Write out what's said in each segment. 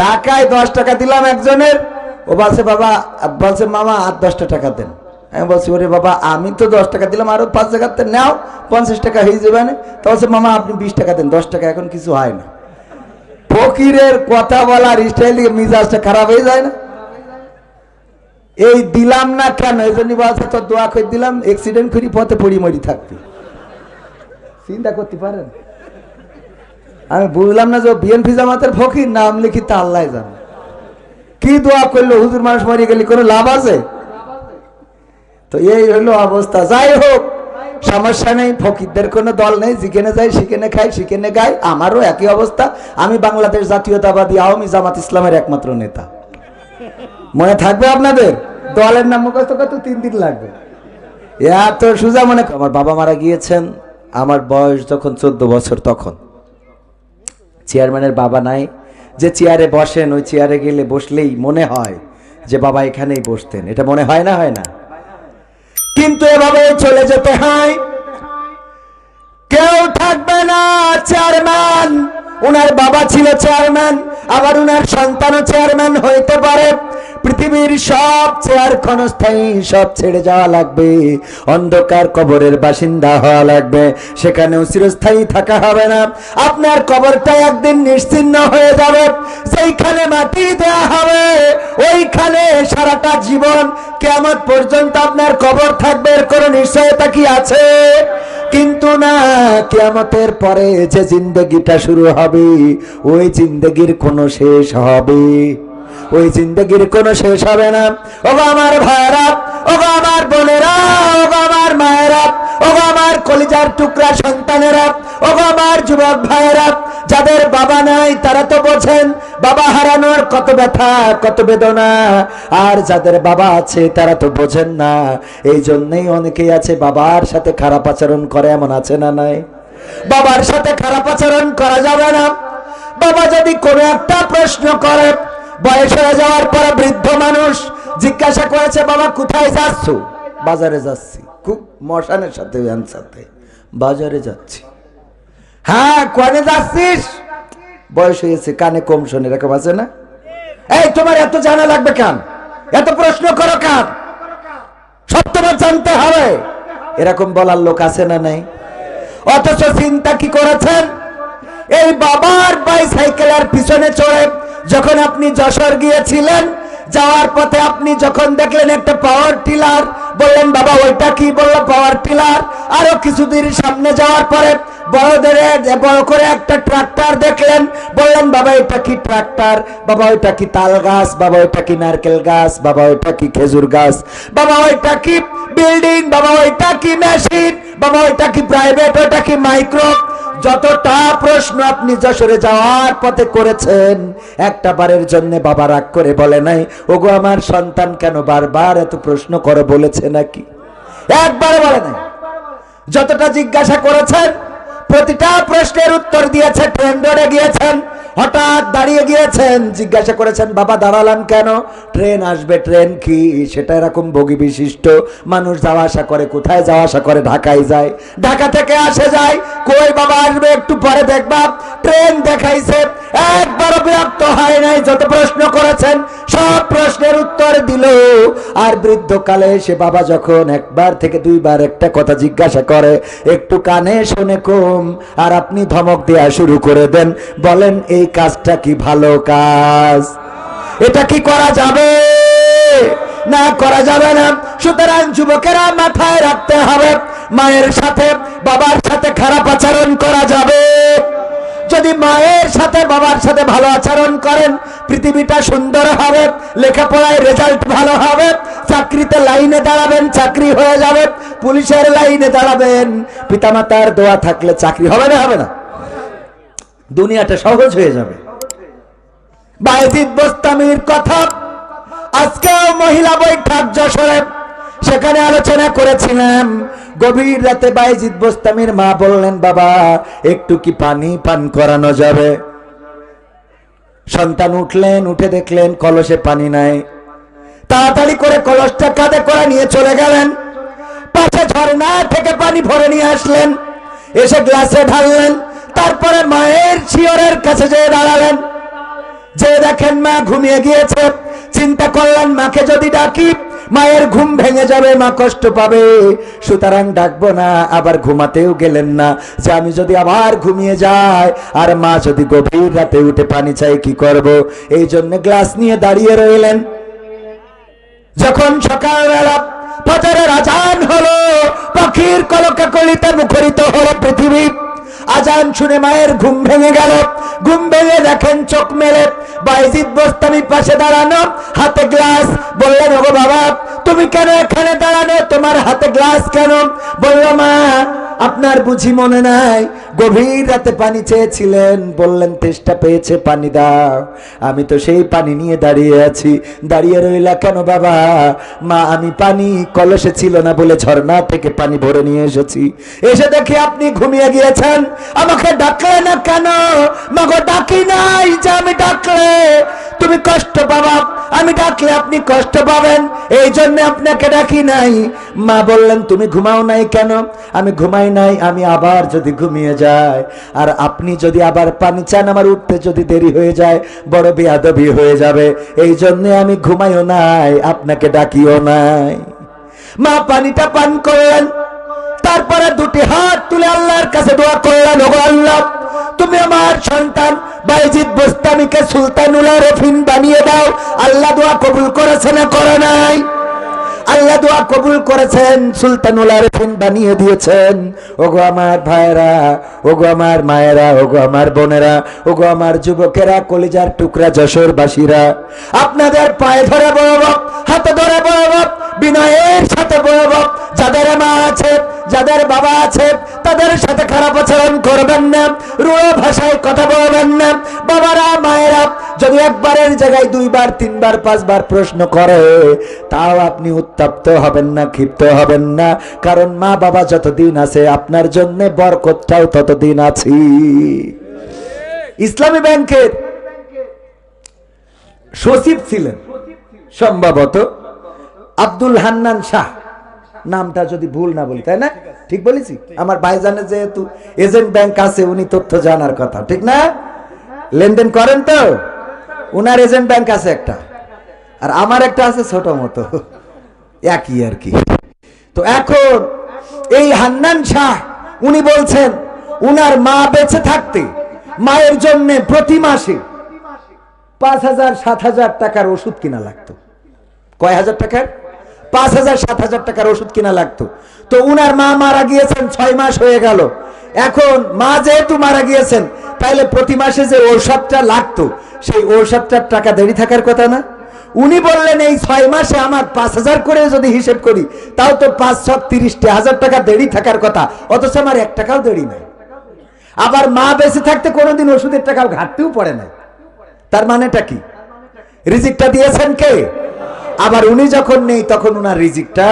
ঢাকায় দশ টাকা দিলাম একজনের। ও বলছে, বাবা, বলছে, মামা, আর দশটা টাকা দেন। আমি বলছি, ওরে বাবা, আমি তো দশ টাকা দিলাম, আরও পাঁচ টাকা নাও, পঞ্চাশ টাকা হয়ে যাবে না। তো বলছে, মামা, আপনি বিশ টাকা দেন, দশ টাকা, এখন কিছু হয় না। ফকিরের কথা বলার স্টাইল মিজাজটা খারাপ হয়ে যায় না। এই দিলাম না কেন, এই জন্য বলছে তো দোয়া করে দিলাম অ্যাক্সিডেন্ট করি, পথে পড়ি, মরি থাকবি। চিন্তা করতে পারেন? আমি বুঝলাম না যে বিএনপি জামাতের ফকির নাম লিখি তা আল্লাহ জানে। কি দোয়া করল? হুজুর মানুষ মরে গেলে কোনো লাভ আছে? তো এই হলো অবস্থা। যাই হোক, সমস্যা নেই, ফকিরদের কোনো দল নেই, যেখানে যাই, সেখানে খাই, সেখানে গাই, আমারও একই অবস্থা। আমি বাংলাদেশ জাতীয়তাবাদী আওয়ামী জামাত ইসলামের একমাত্র নেতা। মনে থাকবে আপনাদের? দলের নাম মুখস্থ করতে তিন দিন লাগবে। এত সুজা মনে আমার বাবা মারা গিয়েছেন, আমার বয়স যখন চোদ্দ বছর তখন। চেয়ারম্যানের বাবা নাই। যে চেয়ারে বসেন, ওই চেয়ারে গেলে বসলেই মনে হয় যে বাবা এখানেই বসতেন। এটা মনে হয় না হয় না? কিন্তু এভাবে চলে যেতে হয়। কেউ থাকবে না চেয়ারম্যান। ওনার বাবা ছিল চেয়ারম্যান, আবার উনার সন্তানও চেয়ারম্যান হইতে পারে। পৃথিবীর সব চেয়ার ক্ষণস্থায়ী, সব ছেড়ে যাওয়া লাগবে। অন্ধকার কবরের বাসিন্দা হওয়া লাগবে। সেখানেও চিরস্থায়ী থাকা হবে না। আপনার কবরটা একদিন নিশ্চিন্ন হয়ে যাবে। সেইখানে মাটি দেওয়া হবে। ওইখানে সারাটা জীবন কেমন পর্যন্ত আপনার কবর থাকবে, এর কোনো নিশ্চয়তা কি আছে? কিন্তু না, কিয়ামতের পরে যে জিন্দগিটা শুরু হবে, ওই জিন্দগির কোনো শেষ হবে। ওই জিন্দগির কোনো শেষ হবে না। ও আমার ভাইরা ও আমার বোনেরা ও আমার মায়েরা ও আমার কলিজার টুকরা সন্তানেরা ও আমার যুবক ভাইয়েরা, যাদের বাবা নাই তারা তো বোঝেন, বাবা হারানোর কত ব্যথা, কত বেদনা, আর যাদের বাবা আছে তারা তো বোঝেন না। এই জন্যই অনেকেই আছে বাবার সাথে খারাপ আচরণ করে, এমন আছে না নাই? বাবার সাথে খারাপ আচরণ করা যাবে না। বাবা যদি কোনো একটা প্রশ্ন করে বয়স হয়ে যাওয়ার পর বৃদ্ধ মানুষ জিজ্ঞাসা করেছে, বাবা, কোথায় যাচ্ছ? বাজারে যাচ্ছি। খুব মশানের সাথে সাথে। বাজারে যাচ্ছি। হ্যাঁ কনে যাচ্ছিস? বয়স হয়েছে কানে কম শোনে, এরকম আছে না? এই, তোমার এত জানা লাগবে কেন? এত প্রশ্ন করো কান? সব তোমার জানতে হবে। এরকম বলার লোক আছে না নাই? অথচ চিন্তা কি করেছেন? এই বাবার বাইসাইকেলের পিছনে চড়ে যখন আপনি যশোর গিয়েছিলেন, যাওয়ার পথে আপনি যখন দেখলেন একটা পাওয়ার টিলার বললেন, বাবা, ওইটা কি বলল পাওয়ার টিলার আরও কিছুদিন সামনে যাওয়ার পরে বড়দের বড় করে একটা ট্রাক্টর দেখলেন। বললেন, বাবা, এটা কি ট্রাক্টর বাবা, ওইটা কি তাল গাছ? বাবা, ওইটা কি নারকেল গাছ? বাবা, ওইটা কি খেজুর গাছ? বাবা, ওইটা কি বিল্ডিং বাবা, ওইটা কি মেশিন বাবা, ওইটা কি প্রাইভেট ওইটা কি মাইক্রো যতটা প্রশ্ন আপনি যশোরে যাওয়ার পথে করেছেন, একটা বারের জন্য বাবা রাগ করে বলে নাই, ওগো, আমার সন্তান কেন বারবার এত প্রশ্ন করে বলেছে নাকি? একবারে বলে নাই। যতটা জিজ্ঞাসা করেছেন, প্রতিটা প্রশ্নের উত্তর দিয়েছে, ট্রেন ধরে গিয়েছেন হঠাৎ দাঁড়িয়ে গিয়েছেন, জিজ্ঞাসা করেছেন, বাবা দাঁড়ালাম কেন? ট্রেন আসবে, ট্রেন কি? সেটা এরকম ভোগী বিশিষ্ট মানুষ যাওয়া আসা করে, কোথায় যাওয়া আসা করে? ঢাকায় যায়। ঢাকা থেকে আসে যায়? কই বাবা, আসবে একটু পরে দেখবা। ট্রেন দেখাইছে একবারও বিরক্ত হয় নাই। যত প্রশ্ন করেছেন, সব প্রশ্নের উত্তর দিল। আর বৃদ্ধকালে সে বাবা যখন একবার থেকে দুইবার একটা কথা জিজ্ঞাসা করে, একটু কানে শুনে কম, আর আপনি ধমক দেওয়া শুরু করে দেন, বলেন, এই কাজটা কি ভালো কাজ? এটা কি করা যাবে? না, করা যাবে না। সুতরাং যুবকেরা মাথায় রাখতে হবে, মায়ের সাথে, বাবার সাথে খারাপ আচরণ করা যাবে। যদি মায়ের সাথে, বাবার সাথে ভালো আচরণ করেন, পৃথিবীটা সুন্দর হবে, লেখাপড়ায় রেজাল্ট ভালো হবে, চাকরিতে লাইনে দাঁড়াবেন, চাকরি হয়ে যাবে, পুলিশের লাইনে দাঁড়াবেন, পিতামাতার দোয়া থাকলে চাকরি হবে না হবে না। দুনিয়াটা সহজ হয়ে যাবে। বাইজিদ বোস্তামির কথা, আজকেও মহিলা বৈঠক যশোরে সেখানে আলোচনা করেছিলাম। গভীর রাতে বাইজিদ বোস্তামির মা বললেন, বাবা, একটু কি পানি পান করানো যাবে? সন্তান উঠলেন, উঠে দেখলেন কলসে পানি নাই। তাড়াতাড়ি করে কলসটা কাঁধে করে নিয়ে চলে গেলেন। পাশে ঝর্ণা থেকে পানি ভরে নিয়ে আসলেন। এসে গ্লাসে ঢাললেন। তারপরে মায়ের শিয়রের কাছে যেয়ে দাঁড়ালেন। যে দেখেন মা ঘুমিয়ে গিয়েছে, চিন্তা করলেন, মাকে যদি ডাকি মায়ের ঘুম ভেঙে যাবে, মা কষ্ট পাবে। সুতরাং ডাকবো না, আবার ঘুমাতেও গেলেন না। যে আমি যদি আবার ঘুমিয়ে যাই, আর মা যদি গভীর রাতে উঠে পানি চাই কি করব? এই জন্য গ্লাস নিয়ে দাঁড়িয়ে রইলেন। যখন সকালবেলা ফজরের আজান হলো, পাখির কলকা কলিতে মুখরিত হলো পৃথিবী। আজান শুনে মায়ের ঘুম ভেঙে গেল। ঘুম ভেঙে দেখেন চোখ মেলে। বাইজিৎ বস্তামি পাশে দাঁড়ানো, হাতে গ্লাস। বললেন, ওগো বাবা, তুমি কেন এখানে দাঁড়ানো? তোমার হাতে গ্লাস কেন? বলল, মা, আপনার বুঝি মনে নাই। গভীর রাতে পানি চেয়েছিলেন, বললেন, তেষ্টা পেয়েছে, পানি দাও। আমি তো সেই পানি নিয়ে দাঁড়িয়ে আছি। দাঁড়িয়ে রইলা কেন বাবা? মা, আমি পানি কলসে ছিল না বলে ঝর্ণা থেকে পানি ভরে নিয়ে এসেছি। এসে দেখি আপনি ঘুমিয়ে গিয়েছেন। আমাকে ডাকলে না কেন? মাগো, ডাকি নাই যে আমি ডাকলে। তুমি কষ্ট পাবা। আমি ডাকলে আপনি কষ্ট পাবেন। এই জন্য আপনাকে ডাকি নাই। মা বললেন, তুমি ঘুমাও নাই কেন? আমি ঘুমাই নাই, আমি আবার যদি ঘুমিয়ে যাই আর আপনি যদি আবার পানি চান, আমার উঠতে যদি দেরি হয়ে যায়, বড় বেয়াদবি হয়ে যাবে। এই জন্য আমি ঘুমাইও নাই, আপনাকে ডাকিও নাই। মা, পানিটা পান করলেন তারপরে দুটি হাত তুলে আল্লাহর কাছে দোয়া করলেন, ওগো আল্লাহ, তুমি আমার সন্তান বাইজিৎ বোস্তামিকে সুলতানুল রফিন বানিয়ে দাও। আল্লাহ দোয়া কবুল করেছে না করে নাই? আল্লাহ দোয়া কবুল করেছেন, সুলতানুল আরেফিন বানিয়ে দিয়েছেন। ওগো আমার ভাইয়েরা, ওগো আমার মায়েরা, ওগো আমার বোনেরা, ওগো আমার যুবকেরা, কলিজার টুকরা যশোরবাসীরা, আপনাদের পায়ে ধরে বলব হাতে ধরে বলব বিনয়ের সাথে বলব যাদের মা আছে, যাদের বাবা আছে, তাদের সাথে খারাপ আচরণ করবেন না রুড়ো ভাষায় কথা বলবেন না, বাবারা, মায়েরা যদি একবারের জায়গায় দুইবার, তিনবার, পাঁচবার প্রশ্ন করে, তাও আপনি উত্তপ্ত হবেন না, ক্ষিপ্ত হবেন না। কারণ মা বাবা যতদিন আছে, আপনার জন্য বরকতটাও ততদিন আছি। ইসলামী ব্যাংকের সচিব ছিলেন, সম্ভবত আব্দুল হান্নান শাহ। নামটা যদি ভুল না বলি, তাই না? ঠিক বলেছি? আমার ভাইজানের যেহেতু এজেন্ট ব্যাংক আছে, উনি তথ্য জানার কথা, ঠিক না? লেনদেন করেন তো? উনার এজেন্ট ব্যাংক আছে একটা। আর আমার একটা আছে ছোট মতো। একই আর কি। তো এখন এই হান্নান শাহ, উনি বলছেন, উনার মা বেঁচে থাকতে মায়ের জন্য প্রতি মাসে পাঁচ হাজার, সাত হাজার টাকার ওষুধ কিনা লাগতো। কয় হাজার টাকার? পাঁচ হাজার, সাত হাজার টাকার ওষুধ কিনা লাগতো। তো উনার মা মারা গিয়েছেন, ছয় মাস হয়ে গেল। এখন মা যেহেতু মারা গিয়েছেন, তাইলে প্রতি মাসে যে ঔষধটা লাগতো, সেই ঔষধটার টাকা দেরি থাকার কথা না? উনি বললেন, এই ছয় মাসে আমার পাঁচ হাজার করে যদি হিসেব করি, তাও তো পাঁচ ছ তিরিশটা হাজার টাকা দেরি থাকার কথা, অথচ আমার এক টাকাও দেরি নাই। আবার মা বেঁচে থাকতে কোনোদিন ওষুধের টাকাও ঘাটতেও পড়ে নাই। তার মানেটা কি? রিজিকটা দিয়েছেন কে? আবার উনি যখন নেই, তখন উনার রিজিকটা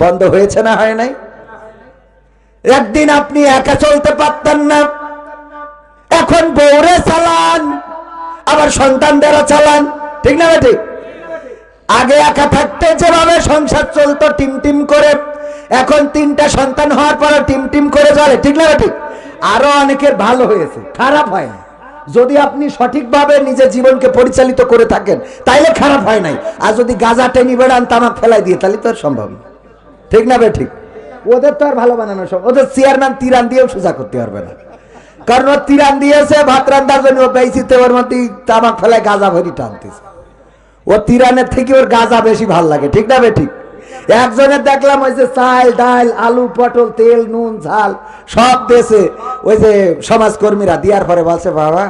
বন্ধ হয়েছে না হয় নাই? একদিন আপনি একা চলতে পারতেন না। এখন বউরে চালান, আবার সন্তানদেরও চালান। ঠিক না ঠিক আগে একা থাকতে যেভাবে সংসার চলতো, টিম টিম করে। এখন তিনটা সন্তান হওয়ার পরে টিম টিম করে চলে। ঠিক না ঠিক আরও অনেকের ভালো হয়েছে, খারাপ হয় না। যদি আপনি সঠিকভাবে নিজের জীবনকে পরিচালিত করে থাকেন, তাইলে খারাপ হয় নাই। আর যদি গাঁজা, টেনি, বেড়ান, তামাক ফেলাই দিয়ে, তাহলে তো আর সম্ভব ঠিক না বে, ঠিক? ওদের তো আর ভালো বানানো সব ওদের চেয়ারম্যান তিরান দিয়েও সোজা করতে পারবে না। কারণ ওর তিরান দিয়েছে, ভাত রান্নার জন্য ও বেশিতে ওর মধ্যে তামাক ফেলায় গাঁজা ভরি টানতেছে। ও তিরানের থেকে ওর গাঁজা বেশি ভালো লাগে, ঠিক না বে, ঠিক? একজনের দেখলাম ওই যে চাল, ডাল, আলু, পটল, তেল, নুন, ঝাল, সব দেশে ওই যে সমাজকর্মীরা দিয়ার পরে বলছে, বাবা,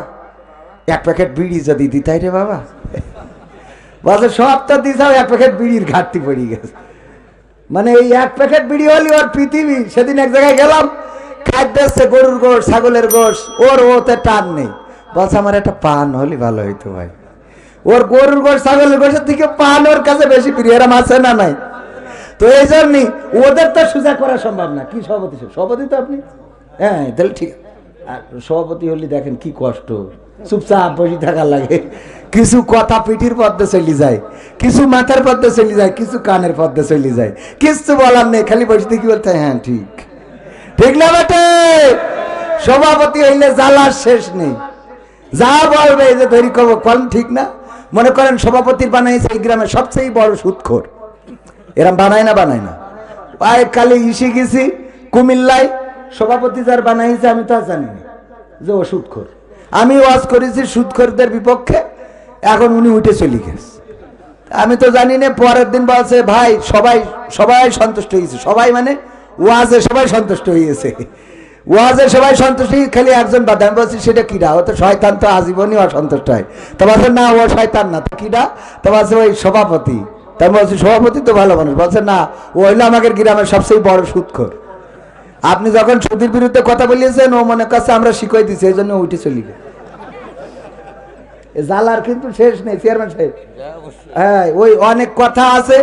এক প্যাকেট বিড়ি যদি দিতাই রে বাবা। বলছে সবটা দিছাও, এক প্যাকেট বিড়ির ঘাটতি পড়ে গেছে। মানে এই এক প্যাকেট বিড়ি হলি ওর পৃথিবী। সেদিন এক জায়গায় গেলাম, খাদ্য আসছে গরুর গোশ, ছাগলের গোশ, ওর ওতে টান নেই। বলছে, আমার একটা পান হলি ভালো হইতো ভাই। ওর গরুর গোশ, ছাগলের গোশের থেকে পান ওর কাছে বেশি প্রিয়, এরম আছে না নাই? তো এই জন্যই ওদের তো সোজা করা সম্ভব না। কি সভাপতি সভাপতি তো আপনি? হ্যাঁ তাহলে ঠিক আর সভাপতি হলে দেখেন কি কষ্ট। চুপচাপ বসে থাকার লাগে। কিছু কথা পিঠির পদ্মে চলে যায়, কিছু মাথার পদ্মে চলে যায়, কিছু কানের পদ্মে চলে যায়। কিছু বলার নেই, খালি বসে কি বলতে হ্যাঁ ঠিক। ঠিক না বেটে? সভাপতি হইলে জ্বালার শেষ নেই। যা বলবে এই যে ধরি কব কলম ঠিক না? মনে করেন সভাপতির বানাইছে এই গ্রামের সবচেয়ে বড় সুৎখোর। এরম বানায় না বানায় না। আয় কালে ইসে গেছি, কুমিল্লায় সভাপতি যার বানাইছে, আমি তা জানি না যে ও সুৎখোর। আমি ওয়াজ করেছি সুৎখোরদের বিপক্ষে, এখন উনি উঠে চলে গেছে। আমি তো জানি না পরের দিন বলছে, ভাই, সবাই সবাই সন্তুষ্ট হয়েছে। সবাই মানে ওয়াজে সবাই সন্তুষ্ট হয়েছে। ওয়াজে সবাই সন্তুষ্ট খালি একজন বাদে। আমি বলছি, সেটা কিরা ও তো শয়তান তো আজীবনই অসন্তুষ্ট হয়। তো বলছে, না, ও শয়তান না। তো কিরা তো বলছে, ওই সভাপতি। তা আমি বলছি সভাপতি তো ভালো মানুষ। বলছেন না ও হইল আমাদের গ্রামের সবচেয়ে বড় সুৎখর। আপনি যখন সুদীর বিরুদ্ধে কথা বলিয়েছেন ও মনে কাছে আমরা শিখাই দিচ্ছি এই জন্য উঠে চলি জালার কিন্তু শেষ নেই চেয়ারম্যান সাহেব। হ্যাঁ ওই অনেক কথা আছে।